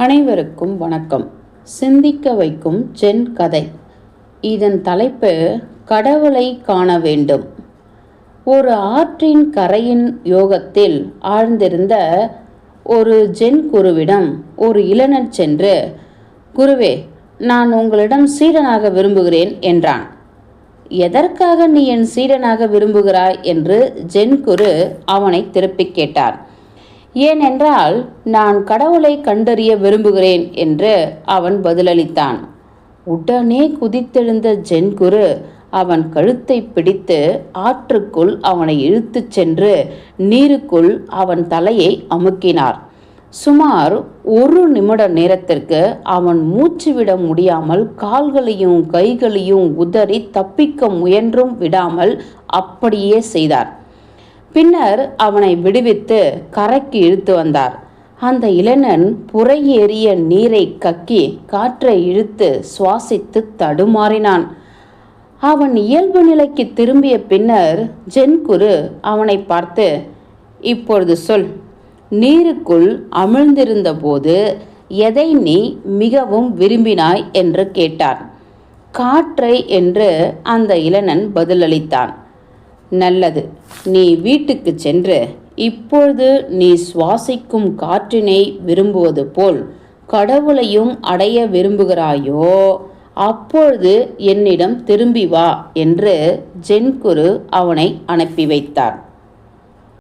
அனைவருக்கும் வணக்கம். சிந்திக்க வைக்கும் ஜென் கதை. இதன் தலைப்பு கடவுளை காண வேண்டும். ஒரு ஆற்றின் கரையின் யோகத்தில் ஆழ்ந்திருந்த ஒரு ஜென் குருவிடம் ஒரு இளைஞர் சென்று குருவே நான் உங்களிடம் சீடனாக விரும்புகிறேன் என்றான். எதற்காக நீ என் சீடனாக விரும்புகிறாய்? என்று ஜென் குரு அவனை திருப்பிக் கேட்டார். ஏனென்றால் நான் கடவுளை கண்டறிய விரும்புகிறேன் என்று அவன் பதிலளித்தான். உடனே குதித்தெழுந்த ஜென்குரு அவன் கழுத்தை பிடித்து ஆற்றுக்குள் அவனை இழுத்துச் சென்று நீருக்குள் அவன் தலையை அமுக்கினார். சுமார் ஒரு நிமிட நேரத்திற்கு அவன் மூச்சு விட முடியாமல் கால்களையும் கைகளையும் உதறி தப்பிக்க முயன்றும் விடாமல் அப்படியே செய்தார். பின்னர் அவனை விடுவித்து கரைக்கு இழுத்து வந்தார். அந்த இளைஞன் ஏறிய நீரை கக்கி காற்றை இழுத்து சுவாசித்து தடுமாறினான். அவன் இயல்பு நிலைக்கு திரும்பிய பின்னர் ஜென்குரு அவனை பார்த்து இப்பொழுது சொல் நீருக்குள் அமிழ்ந்திருந்த போது எதை நீ மிகவும் விரும்பினாய்? என்று கேட்டார். காற்றை என்று அந்த இளைஞன் பதிலளித்தான். நல்லது. நீ வீட்டுக்கு சென்று இப்பொழுது நீ சுவாசிக்கும் காற்றினை விரும்புவது போல் கடவுளையும் அடைய விரும்புகிறாயோ அப்பொழுது என்னிடம் திரும்பி வா என்று ஜென்குரு அவனை அனுப்பி வைத்தார்.